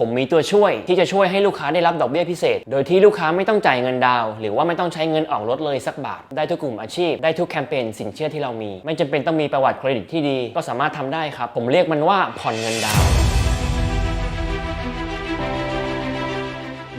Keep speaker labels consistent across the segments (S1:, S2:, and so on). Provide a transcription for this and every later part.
S1: ผมมีตัวช่วยที่จะช่วยให้ลูกค้าได้รับดอกเบี้ยพิเศษ โดยที่ลูกค้าไม่ต้องจ่ายเงินดาวหรือว่าไม่ต้องใช้เงินออกรถเลยสักบาท ได้ทุกกลุ่มอาชีพ ได้ทุกแคมเปญสินเชื่อที่เรามี ไม่จำเป็นต้องมีประวัติเครดิตที่ดี ก็สามารถทำได้ครับ ผมเรียกมันว่าผ่อนเงินดาว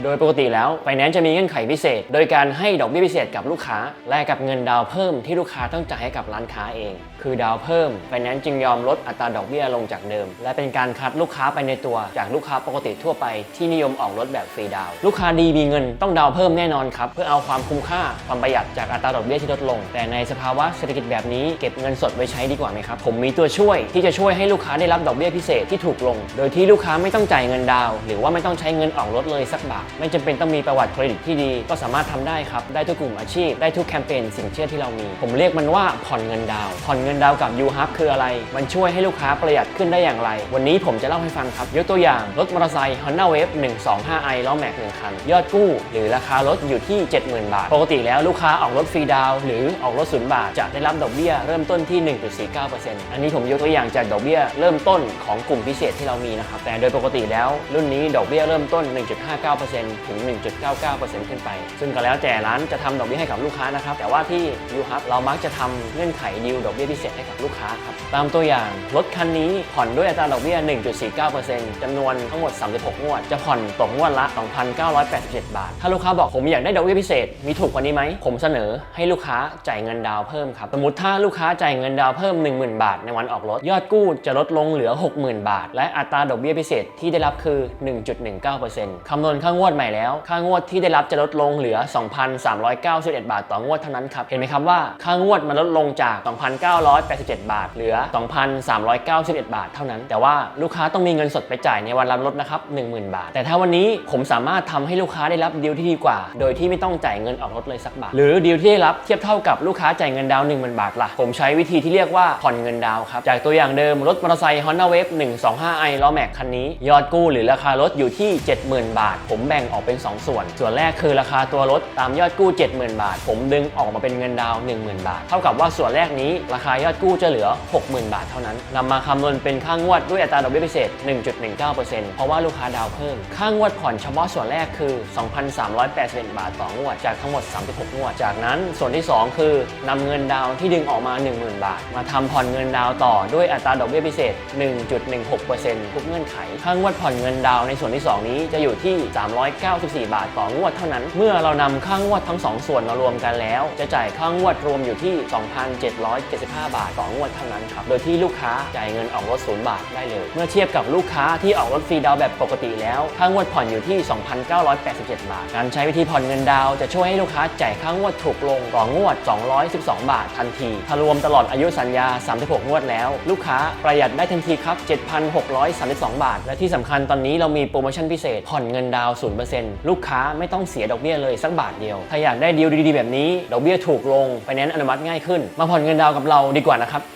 S1: โดยปกติแล้วไฟแนนซ์จะมีเงื่อนไขพิเศษ โดยการให้ดอกเบี้ยพิเศษกับลูกค้า แลกกับเงินดาวเพิ่มที่ลูกค้าต้องจ่ายให้กับร้านค้าเอง คือดาวเพิ่มไฟแนนซ์จึงยอมลดอัตราดอกเบี้ยลงจากเดิม และเป็นการคัดลูกค้าไปในตัวจากลูกค้าปกติทั่วไปที่นิยมออกรถแบบฟรีดาวลูกค้าดีมีเงินต้องดาวเพิ่มแน่นอนครับเพื่อเอาความคุ้มค่าความประหยัดจากอัตราดอกเบี้ยที่ลดลง แต่ในสภาวะเศรษฐกิจแบบนี้เก็บเงินสดไว้ใช้ดีกว่าไหมครับผมมีตัวช่วยที่จะช่วยให้ลูกค้าได้รับดอกเบี้ยพิเศษที่ถูกลง โดยที่ลูกค้าไม่ต้องจ่ายเงินดาวหรือว่าไม่ต้องใช้เงินออกรถเลยสักบาทไม่จำเป็นต้องมีประวัติเครดิตที่ดี ก็สามารถทำได้ครับได้ทุกกลุ่มอาชีพได้ทุกแคมเปญสินเชื่อที่เรามี ผมเรียกมันว่าผ่อนเงินดาวผ่อนเงินดาวกับ u h u b คืออะไร มันช่วยให้ลูกค้าประหยัดขึ้นได้อย่างไร วันนี้ผมจะเล่าให้ฟังครับ ยกตัวอย่าง รถมอเตอร์ไซค์ Honda Wave 125i ล้อแม็ก1คัน ยอดกู้ หรือราคารถอยู่ที่ 70,000 บาท ปกติแล้วลูกค้าออกรถฟรีดาวหรือออกรถศูนย์บาท จะได้รับดอกเบี้ยเริ่มต้นที่ 1.49%อันนี้ผมยกตัวอย่างจากดอกเบี้ยเริ่มต้นของกลุ่มพิเศษที่เรามีนะครับแต่โดยปกติแล้วรุ่นนี้ดอกเบี้ยเริ่มต้น 1.59%ถึง 1.99%ขึ้นไป ซึ่งก็แล้วแต่ร้านจะทำดอกเบี้ยให้กับลูกค้านะครับแต่ว่าที่ยูฮับเรามักจะทำเงื่อนไขดีลดอกเบี้ยพิเศษให้กับลูกค้าครับ ตามตัวอย่างรถคันนี้ผ่อนด้วยอัตราดอกเบี้ย 1.49%จำนวนทั้งหมด 36 งวด จะผ่อนตกงวดละ 2,987 บาท ถ้าลูกค้าบอกผมอยากได้ดอกเบี้ยพิเศษ มีถูกกว่านี้ไหม ผมเสนอให้ลูกค้าจ่ายเงินดาวเพิ่มครับ สมมติถ้าลูกค้าจ่ายเงินดาวเพิ่ม 10,000 บาท ในวันออกรถ ยอดกู้จะลดลงเหลือ 60,000 บาท และอัตราดอกเบี้ยพิเศษที่ได้รับคือ 1.19%คำนวณค่างวดใหม่แล้ว ค่างวดที่ได้รับจะลดลงเหลือ 2,391 บาทต่องวดเท่านั้นครับ เห็นไหมครับว่าค่างวดมันลดลงจาก2,987 บาท เหลือ 2,391 บาทเท่านั้น แต่ว่าลูกค้าต้องมีเงินสดไปจ่ายในวันรับรถนะครับ10,000 บาท แต่ถ้าวันนี้ผมสามารถทำให้ลูกค้าได้รับดีลที่ดีกว่า โดยที่ไม่ต้องจ่ายเงินออกรถเลยสักบาท หรือดีลที่ได้รับเทียบเท่ากับลูกค้าจ่ายเงินดาวน์10,000 บาทล่ะ ผมใช้วิธีที่เรียกว่าผ่อนเงินดาวครับ จากตัวอย่างเดิมรถมอเตอร์ไซค์ Honda Wave 125i ล้อแม็กคันนี้ ยอดกู้หรือราคารถอยู่ที่ 70,000 บาท ผมแบ่งออกเป็น 2 ส่วน ส่วนแรกคือราคาตัวรถตามยอดกู้ 70,000 บาท ผมดึงออกมาเป็นเงินดาวน์10,000 บาท เท่ากับว่าส่วนแรกนี้ราคายอดกู้จะเหลือ 60,000 บาทเท่านั้นนำมาคำนวณเป็นค่างวดด้วยอัตราดอกเบี้ยพิเศษ 1.19%เพราะว่าลูกค้าดาวน์เพิ่ม ค่างวดผ่อนเฉพาะส่วนแรกคือ 2,381 บาทต่องวด จากทั้งหมด 36 งวด จากนั้นส่วนที่ 2 คือนำเงินดาวน์ที่ดึงออกมา 10,000 บาท มาทำผ่อนเงินดาวน์ต่อด้วยอัตราดอกเบี้ยพิเศษ 1.16%ทุกเงื่อนไข ค่างวดผ่อนเงินดาวน์ในส่วนที่ 2 นี้จะอยู่ที่ 394 บาทต่องวดเท่านั้น เมื่อเรานำค่างวดทั้ง 2 ส่วนมารวมกันแล้ว จะจ่ายค่างวดรวมอยู่ที่ 2,775บาทต่องวดเท่านั้นครับ โดยที่ลูกค้าจ่ายเงินออกรถศูนย์บาทได้เลย เมื่อเทียบกับลูกค้าที่ออกรถฟรีดาวแบบปกติแล้วค่างวดผ่อนอยู่ที่ 2,987 บาท การใช้วิธีผ่อนเงินดาวจะช่วยให้ลูกค้าจ่ายค่างวดถูกลงต่องวด 212 บาททันทีถ้ารวมตลอดอายุสัญญา 36 งวดแล้ว ลูกค้าประหยัดได้ทันทีครับ 7,632 บาท และที่สำคัญตอนนี้เรามีโปรโมชั่นพิเศษ ผ่อนเงินดาวน์0%ลูกค้าไม่ต้องเสียดอกเบี้ยเลยสักบาทเดียว ถ้าอยากได้ดีลดีๆ แบบนี้ ดอกเบี้ยถูกลงไฟแนนซ์อนุมัติง่ายขึ้น มาผ่อนเงินดาวกับเราดีกว่านะครับ